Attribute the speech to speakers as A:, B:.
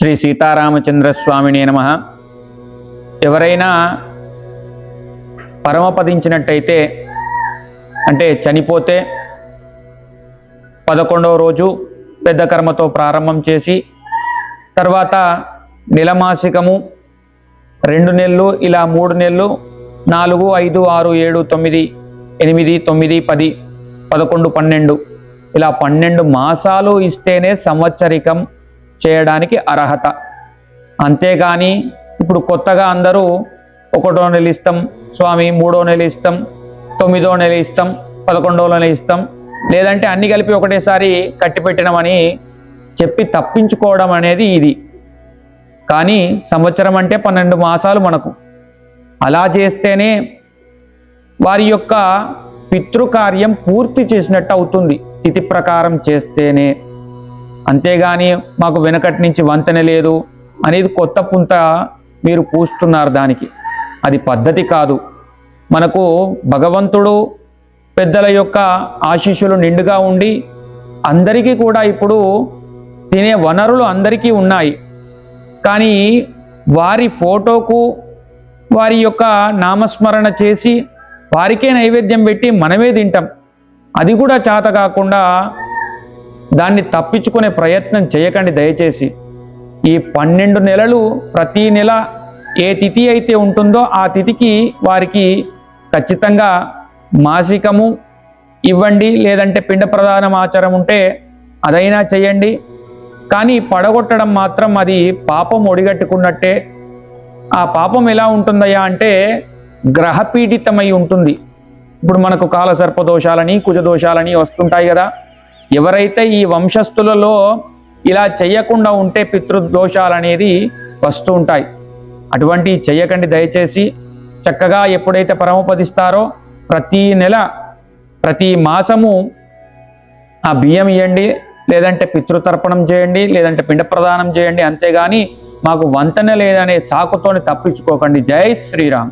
A: శ్రీ సీతారామచంద్ర స్వామిని నమ. ఎవరైనా పరమపదించినట్టయితే అంటే చనిపోతే పదకొండవ రోజు పెద్ద కర్మతో ప్రారంభం చేసి తర్వాత నెలమాసికము రెండు నెలలు ఇలా మూడు నెలలు నాలుగు ఐదు ఆరు ఏడు తొమ్మిది ఎనిమిది తొమ్మిది పది పదకొండు పన్నెండు. ఇలా పన్నెండు మాసాలు ఇస్తేనే సంవత్సరికం చేయడానికి అర్హత. అంతేగాని ఇప్పుడు కొత్తగా అందరూ ఒకటో నెల ఇస్తాం స్వామి మూడో నెల ఇస్తాం తొమ్మిదో నెల ఇస్తాం పదకొండో నెల ఇస్తాం లేదంటే అన్ని కలిపి ఒకటేసారి కట్టిపెట్టినామని చెప్పి తప్పించుకోవడం అనేది ఇది. కానీ సంవత్సరం అంటే పన్నెండు మాసాలు మనకు. అలా చేస్తేనే వారి యొక్క పితృకార్యం పూర్తి చేసినట్టు అవుతుంది. తిథి ప్రకారం చేస్తేనే. అంతేగాని మాకు వెనకటి నుంచి వంతెన లేదు అనేది కొత్త పుంత మీరు పూస్తున్నారు దానికి. అది పద్ధతి కాదు. మనకు భగవంతుడు పెద్దల యొక్క ఆశీస్సులు నిండుగా ఉండి అందరికీ కూడా ఇప్పుడు తినే వనరులు అందరికీ ఉన్నాయి. కానీ వారి ఫోటోకు వారి యొక్క నామస్మరణ చేసి వారికే నైవేద్యం పెట్టి మనమే తింటాం. అది కూడా చేత కాకుండా దాన్ని తప్పించుకునే ప్రయత్నం చేయకండి దయచేసి. ఈ పన్నెండు నెలలు ప్రతి నెల ఏ తిథి అయితే ఉంటుందో ఆ తిథికి వారికి ఖచ్చితంగా మాసికము ఇవ్వండి లేదంటే పిండ ప్రధానం ఆచారం ఉంటే అదైనా చేయండి. కానీ పడగొట్టడం మాత్రం అది పాపం ఒడిగట్టుకున్నట్టే. ఆ పాపం ఎలా ఉంటుందయ్యా అంటే గ్రహపీడితమై ఉంటుంది. ఇప్పుడు మనకు కాలసర్ప దోషాలని కుజదోషాలని వస్తుంటాయి కదా. ఎవరైతే ఈ వంశస్థులలో ఇలా చేయకుండా ఉంటే పితృదోషాలు అనేది వస్తూ ఉంటాయి. అటువంటి చెయ్యకండి దయచేసి. చక్కగా ఎప్పుడైతే పరమపదిస్తారో ప్రతి నెల ప్రతి మాసము ఆ బియ్యం ఇవ్వండి లేదంటే పితృతర్పణం చేయండి లేదంటే పిండ ప్రదానం చేయండి అంతేగాని మాకు వంతెన లేదనే సాకుతోని తప్పించుకోకండి. జై శ్రీరామ్.